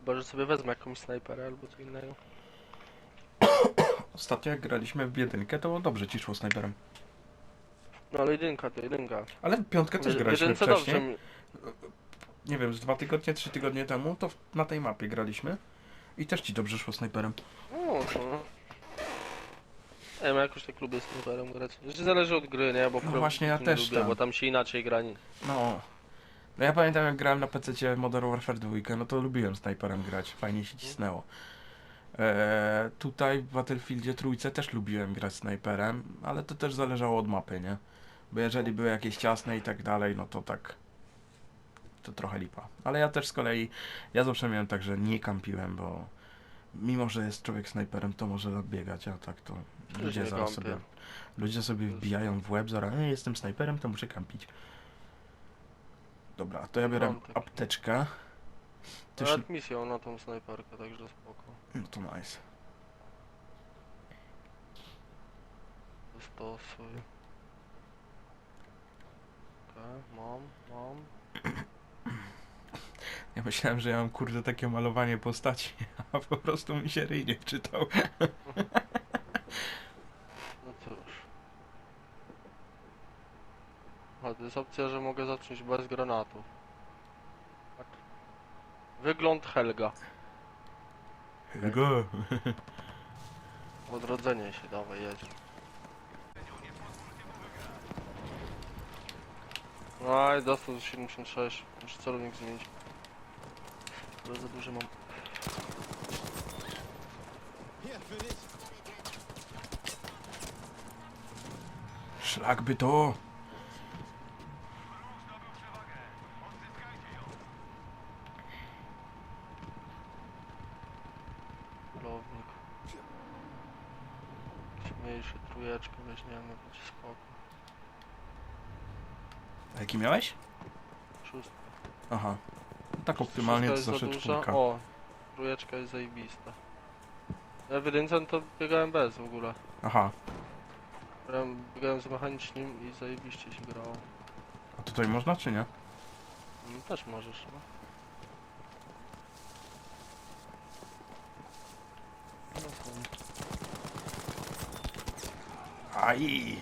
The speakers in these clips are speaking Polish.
Chyba, że sobie wezmę jakąś snajperę albo co innego. Ostatnio jak graliśmy w jedynkę, to dobrze ci szło snajperem. No ale jedynka to jedynka. Ale w piątkę też graliśmy jedynce wcześniej. dobrze mi- Nie wiem, z dwa tygodnie, trzy tygodnie temu, to w- na tej mapie graliśmy. I też ci dobrze szło snajperem. No, no. Ja wiem, jakoś tak lubię snajperem grać. Znaczy zależy od gry, nie? Bo No właśnie, ja też lubię, tam. bo tam się inaczej gra. No. No ja pamiętam jak grałem na PC Modern Warfare 2, no to lubiłem snajperem grać, fajnie się cisnęło. Eee, tutaj w Battlefieldzie trójce też lubiłem grać snajperem, ale to też zależało od mapy, nie? Bo jeżeli były jakieś ciasne i tak dalej, no to tak to trochę lipa. Ale ja też z kolei, ja zawsze miałem tak, że nie kampiłem, bo mimo, że jest człowiek snajperem, to może odbiegać, a tak to ludzie zaraz sobie, ludzie sobie wbijają w łeb, zaraz, "E, jestem snajperem, to muszę kampić. Dobra, to ja biorę Mam taki. apteczkę. Też, Nawet misją na tą snajperkę, także spoko. no to nice. Dostosuj. Okej, mam, mam. Ja myślałem, że ja mam kurde takie malowanie postaci, a po prostu mi się ryj nie wczytał. No cóż. A to jest opcja, że mogę zacząć bez granatów. Tak. Wygląd Helga. Helgo. Odrodzenie się, dawaj, jedź. No i dostał do 76. Muszę celownik zmienić. Ale za duży mam. Szlak by to. Celownik. Mniejszy trójeczkę weźmiemy, będzie spoko. A jaki miałeś? Szóstka. Aha. Tak optymalnie to jest zawsze za duża. czwórka. O, trójeczka jest zajebista. Ja w jedynce to biegałem bez w ogóle. Aha. Biegałem, biegałem z mechanicznym i zajebiście się grało. A tutaj można czy nie? Mm, Też możesz, no. No Aj.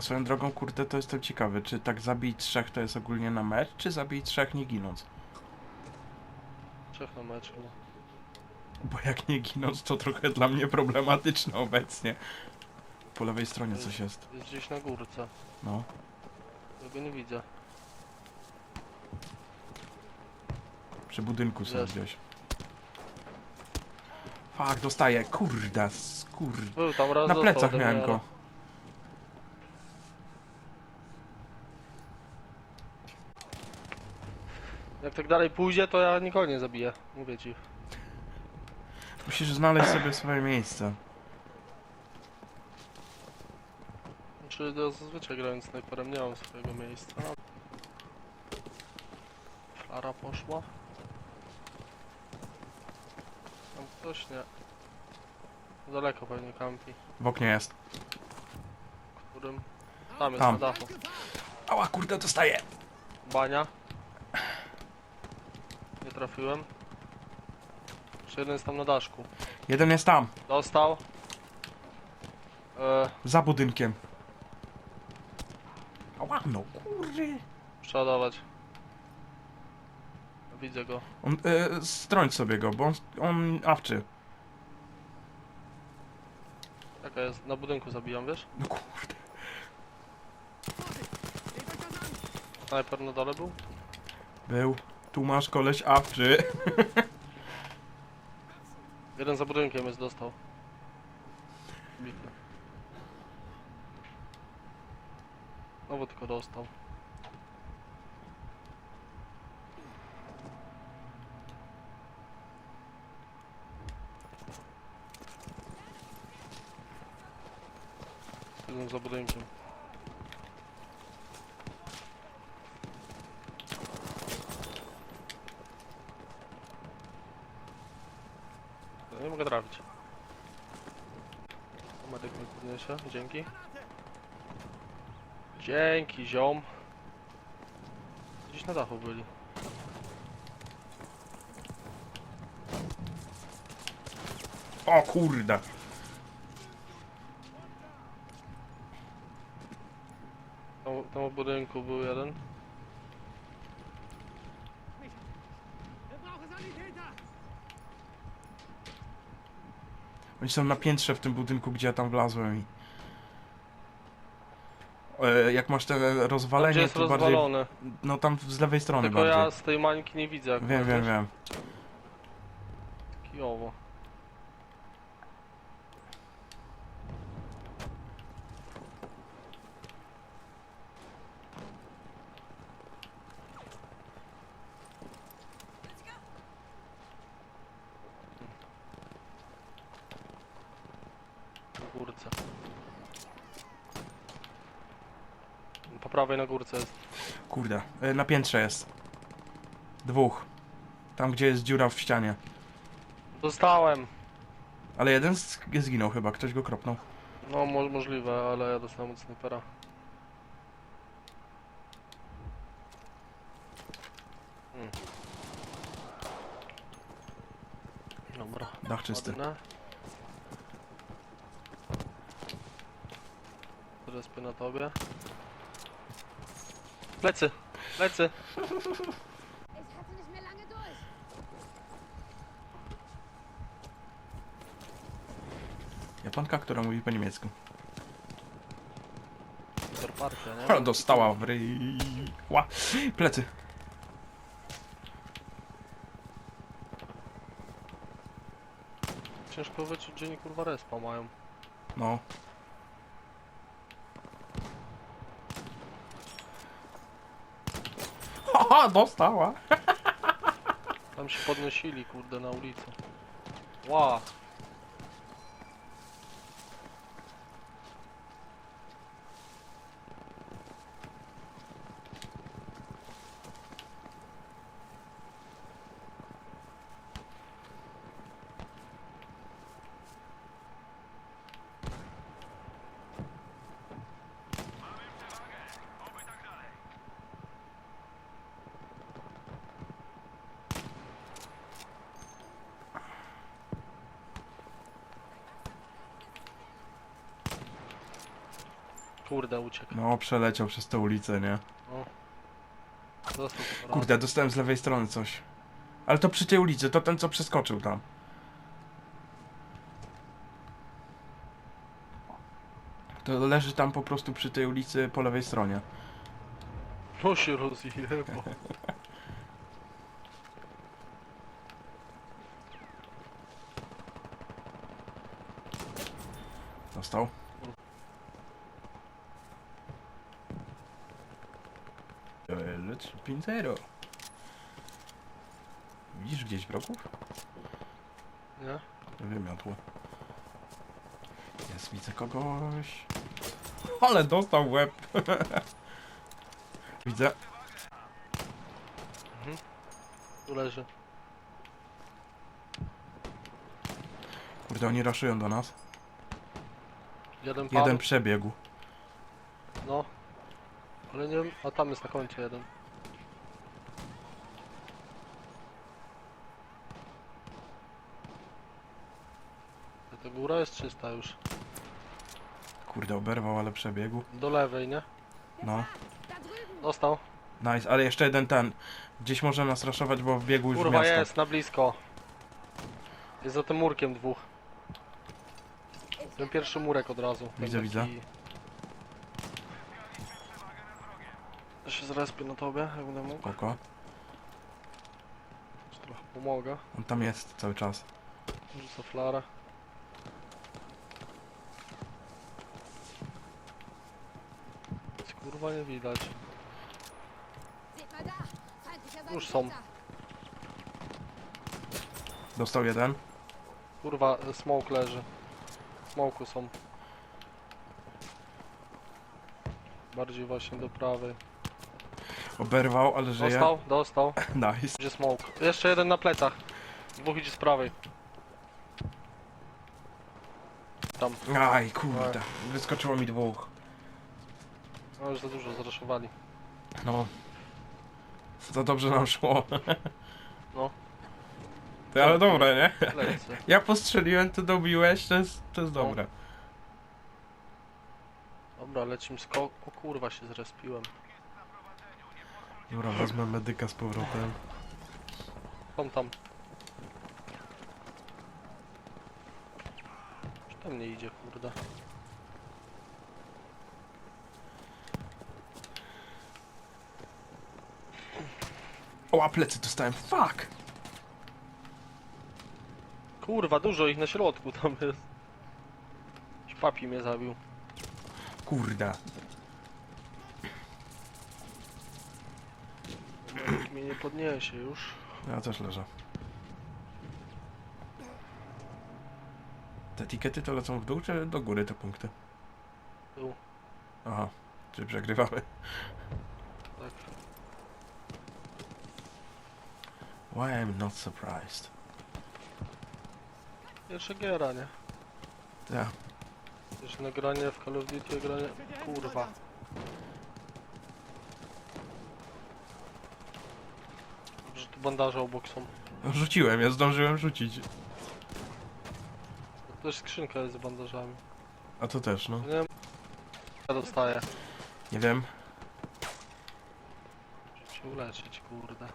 Swoją drogą, kurde, to jestem ciekawy, czy tak zabić trzech to jest ogólnie na mecz, czy zabić trzech nie ginąc? Trzech na meczu. no. Bo jak nie ginąc, to trochę dla mnie problematyczne obecnie. Po lewej stronie coś jest. Jest gdzieś na górce. No. Ja go nie widzę. Przy budynku są Jest. gdzieś. Fak, dostaję. Kurda, skur... Był tam raz Na plecach miałem go. Jak tak dalej pójdzie, to ja nikogo nie zabiję. Mówię ci. Musisz znaleźć sobie swoje miejsce. Znaczy, ja zazwyczaj grając snajperem nie mam swojego miejsca. Flara poszła. Tam ktoś nie. Daleko pewnie kampi. W oknie jest. Którym? Tam jest Tam. na dachu. Ała, kurde, dostaję. Bania. Nie trafiłem. Jeszcze jeden jest tam na daszku. Jeden jest tam, Dostał. E, za budynkiem. Ała, no kurde. przeładować. Widzę go. On, e, strąć sobie go, bo on, on awczy. Jaka jest? Na budynku zabijam, wiesz? No kurde. Snajper na dole był? Był. Tu masz koleś awczy. Jeden za budynkiem jest dostał. No bo tylko dostał. Jeden za budynkiem. No nie mogę trafić. Medyk dzięki. Dzięki ziom. Gdzieś na dachu byli. O kurde. Tam, tam w budynku był jeden. Oni są na piętrze w tym budynku, gdzie ja tam wlazłem i... E, jak masz te gdzie rozwalenie, jest to bardziej... rozwalone. No tam z lewej strony Tylko bardziej. ja z tej mańki nie widzę. Wiem, wiem, wiem. Kijowo. Na górce. Po prawej na górce jest. Kurde, e, na piętrze jest. Dwóch. Tam, gdzie jest dziura w ścianie. Dostałem. Ale jeden z- zginął chyba, ktoś go kropnął. No mo możliwe, ale ja dostałem od snajpera. Hmm. Dobra. Dach czysty. ładne. Respię na tobie. Plecy! Plecy! Ich halte nicht mehr lange durch. Japonka, która mówi po niemiecku. Partia, nie? Dostała w ryj. Ła. Plecy. Ciężko wyczuć, gdzie oni kurwa respa mają. No. Haha, dostała. Tam się podnosili, kurde, na ulicę. Ła! Kurde, uciekł. No, przeleciał przez tę ulicę, nie? Został raz. Kurde, dostałem z lewej strony coś. Ale to przy tej ulicy, to ten co przeskoczył tam. To leży tam po prostu przy tej ulicy po lewej stronie. No się rozjebał. Dostał. Lecz 5-0. Widzisz gdzieś wrogów? Nie? Wymiotło. Jest, widzę kogoś. Ale dostał łeb. widzę. Tu leży. Kurde, oni raszują do nas. Jeden padł. Jeden przebiegł. No. Ale nie wiem, a tam jest na końcu jeden. Ta góra jest czysta już. Kurde, oberwał, ale przebiegł. Do lewej, nie? No. Dostał. Nice, ale jeszcze jeden ten. Gdzieś może nas raszować, bo wbiegł już w Kurwa miasto. jest, na blisko. Jest za tym murkiem dwóch. Ten pierwszy murek od razu. Ten Widzę, widzę. Ja się zrespię na tobie, jak będę mógł. Spoko. Czy trochę pomogę. On tam jest cały czas. Rzucę flarę. Nic, Kurwa nie widać. Już są. Dostał jeden. Kurwa, smoke leży. Smoku są. Bardziej właśnie do prawej. Oberwał, ale żyje. Dostał, dostał. Nice. Gdzie smoke? Jeszcze jeden na plecach. Dwóch idzie z prawej. Tam. Aj, kurde. Wyskoczyło mi dwóch. No już za dużo zraszowali. No. To dobrze nam szło. No. To ale dobre, nie? Lecę. Ja postrzeliłem, ty dobiłeś, to jest, to jest No. dobre. Dobra, lecimy skok. O kurwa się zrespiłem. Dobra, wezmę medyka z powrotem. Tam tam. Czy tam nie idzie, kurde? O, a plecy dostałem, fuck! Kurwa, dużo ich na środku tam jest. Jakiś Papi mnie zabił. Kurda. Nikt mnie nie podniesie już. Ja też leżę. Te etykiety to lecą w dół, czy do góry te punkty? Dół. Aha, czyli przegrywamy. Tak. Why I'm not surprised. Pierwsza giera, nie? Pierwsze nagranie w Call of Duty, granie... Kurwa. Dobrze, tu bandaże obok są. Rzuciłem, ja zdążyłem rzucić. To też skrzynka jest z bandażami. A to też, no. Nie wiem... Ja dostaję. Nie wiem. Muszę się uleczyć, kurde.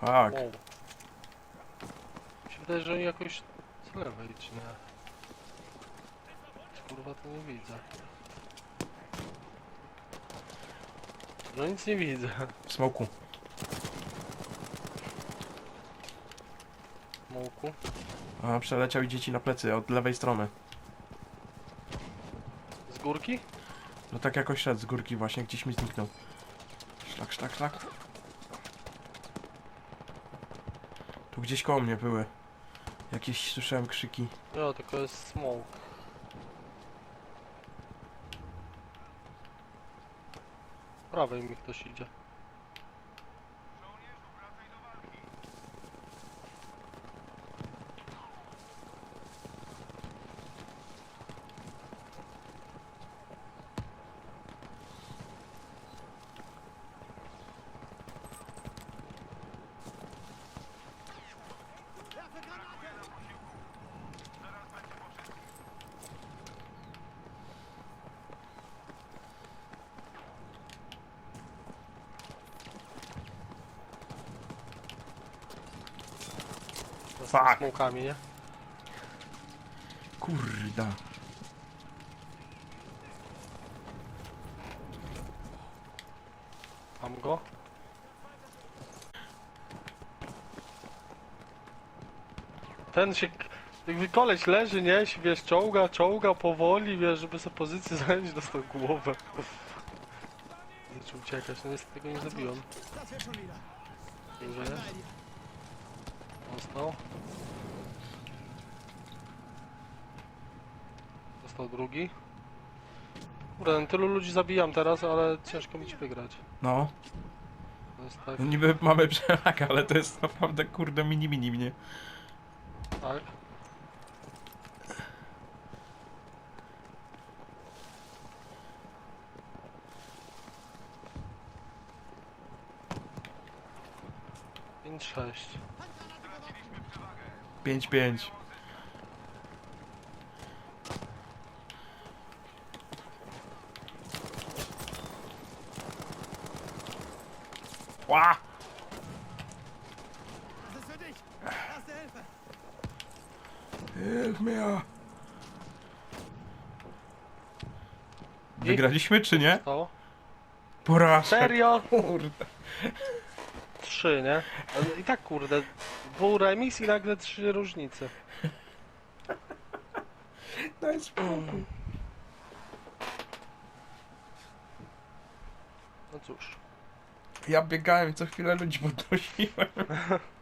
Fuck. Wow. Mi się wydaje, że oni jakoś z lewej, czy nie? Kurwa, to nie widzę. No nic nie widzę. W smoku. Mołku. A, przeleciał i dzieci na plecy od lewej strony. Z górki? No tak jakoś szedł z górki właśnie, gdzieś mi zniknął. Szlak, szlak, szlak. Tu gdzieś koło mnie były. Jakieś słyszałem krzyki. No, tylko jest smoke. Prawej mi ktoś idzie. Fuck. smokami, nie? Kurda. Mam go. Ten się... Jakby koleś leży, nie? Się, wiesz, czołga, czołga powoli, wiesz, żeby sobie pozycję zająć, dostał głowę. Zaczął uciekać, no niestety tego nie zabiłem. Dobrze jest. Dostał. Dostał drugi. Kurde, no tylu ludzi zabijam teraz, ale ciężko mi ci wygrać. No, To jest tak, no niby mamy przewagę, ale to jest naprawdę kurde mini mini mnie. tak. Pięć, sześć. 5-5. Wygraliśmy czy nie? Stało? Porażka. Serio? Kurde. Trzy, nie? Ale I tak kurde, był remis i nagle trzy różnice. Daj spokój. No cóż. Ja biegałem co chwilę ludzi podnosiłem.